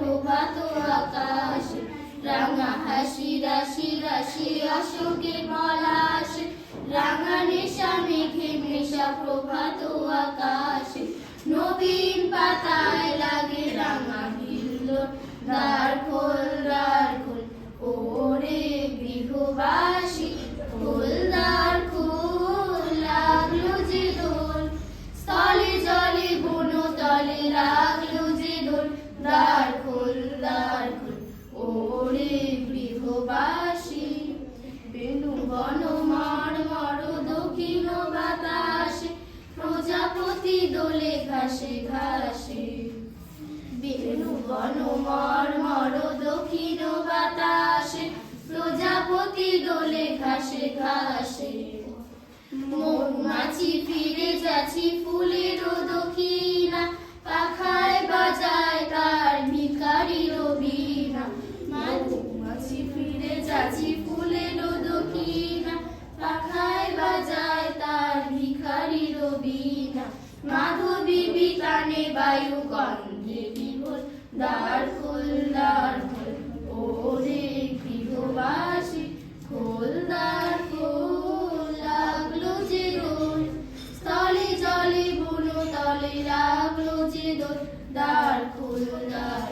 প্রভাত আকাশে রাঙা হাসি, রাশি রাশি, অশোকে পলাশে রাঙানে স্বামী ঘেমেশা প্রভাত আকাশে। নবীন পাতায় লাগে রাঙা হিল্লোর, দ্বার খোল দ্বার খোল, ওরে গৃহবাসী, খোল দোলে ঘাসে ঘাসে। বেনু বন মর মর দক্ষিণ বাতাসে, প্রজাপতি দোলে ঘাসে ঘাসে। মৌমাছি ফিরে যাচ্ছি ফুলের দক্ষিণা, পাখায় বাজায় তার ভিকারি রবিনা। মৌমাছি ফিরে যাচ্ছি ফুলের দক্ষিণা, পাখায় বাজায় মাধবী বিতানে বায়ু গন্ধে বিভোর, দ্বার খোল দ্বার খোল ওরে গৃহবাসী খোল দ্বার খোল লাগল যে দোল স্থলে জলে বন তলে লাগল যে দোল দ্বার খোল দ্বার